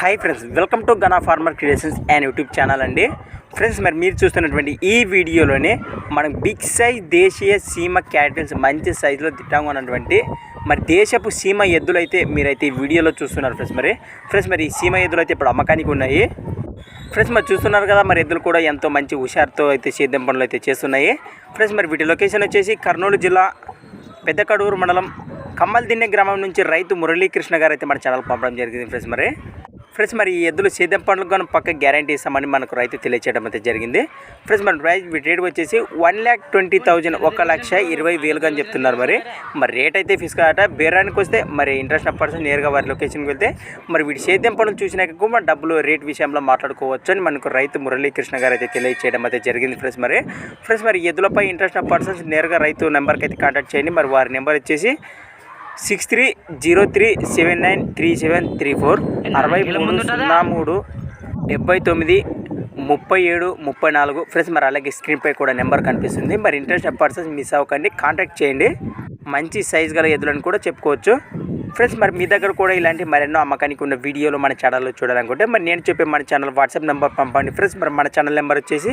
Hi friends welcome to Gana farmer creations and YouTube channel అండి. Friends మరి మీరు చూస్తున్నటువంటి ఈ వీడియోలోనే మనం బిగ్ సైజ్ దేశీయ సీమ క్యాటిల్స్ మంచి సైజులో దిట్టంగా ఉన్నటువంటి మరి దేశపు సీమ ఎద్దులు అయితే మీరైతే ఈ వీడియోలో చూస్తున్నారు ఫ్రెండ్స్ మరి. ఫ్రెండ్స్ మరి ఈ సీమ ఎద్దులు అయితే ఇప్పుడు అమ్మకానికి ఉన్నాయి. ఫ్రెండ్స్ మరి చూస్తున్నారు కదా మరి ఎద్దులు కూడా ఎంతో మంచి హుషారుతో అయితే సేద్యం పనులు అయితే చేస్తున్నాయి. ఫ్రెండ్స్ మరి వీటి లొకేషన్ వచ్చేసి కర్నూలు జిల్లా పెద్దకడూరు మండలం కమ్మల్దిన్నె గ్రామం నుంచి రైతు మురళీకృష్ణ గారు అయితే మన ఛానల్ పంపడం జరిగింది ఫ్రెండ్స్ మరి. ఫ్రెండ్స్ మరి ఈ ఎద్దులు సేద్యం పనులకు కానీ పక్క గ్యారంటీ ఇస్తామని మనకు రైతు తెలియచేయడం అయితే జరిగింది. ఫ్రెండ్స్ మన ప్రైస్ రేట్ వచ్చేసి వన్ ల్యాక్ ట్వంటీ థౌజండ్ ఒక లక్ష ఇరవై వేలుగా అని చెప్తున్నారు మరి. మరి రేట్ అయితే ఫిక్స్ కాదట. బేరానికి వస్తే మరి ఇంట్రెస్ట్ పర్సన్ నేరుగా వారి లొకేషన్కి వెళ్తే మరి వీటి సేద్యం పనులు చూసినాక కూడా డబ్బులు రేట్ విషయంలో మాట్లాడుకోవచ్చు అని మనకు రైతు మురళీకృష్ణ గారు అయితే తెలియచేయడం అయితే జరిగింది ఫ్రెండ్స్ మరి. ఫ్రెండ్స్ మరి ఎద్దులపై ఇంట్రెస్ట్ పర్సన్స్ నేరుగా రైతు నెంబర్కి అయితే కాంటాక్ట్ చేయండి. మరి వారి నెంబర్ వచ్చేసి six three zero three seven nine three seven three four అరవై మూడు సున్నా మూడు డెబ్బై తొమ్మిది ముప్పై ఏడు ముప్పై నాలుగు. ఫ్రెండ్స్ మరి అలాగే స్క్రీన్పై కూడా నెంబర్ కనిపిస్తుంది. మరి ఇంట్రెస్ట్ పర్సన్స్ మిస్ అవ్వకండి. కాంటాక్ట్ చేయండి. మంచి సైజ్ గల ఎదులని కూడా చెప్పుకోవచ్చు. ఫ్రెండ్స్ మరి మీ దగ్గర కూడా ఇలాంటి మరెన్నో అమ్మకానికి ఉన్న వీడియోలు మన ఛానల్లో చూడాలనుకుంటే మరి నేను చెప్పే మన ఛానల్ వాట్సాప్ నెంబర్ పంపండి. ఫ్రెండ్స్ మరి మన ఛానల్ నెంబర్ వచ్చేసి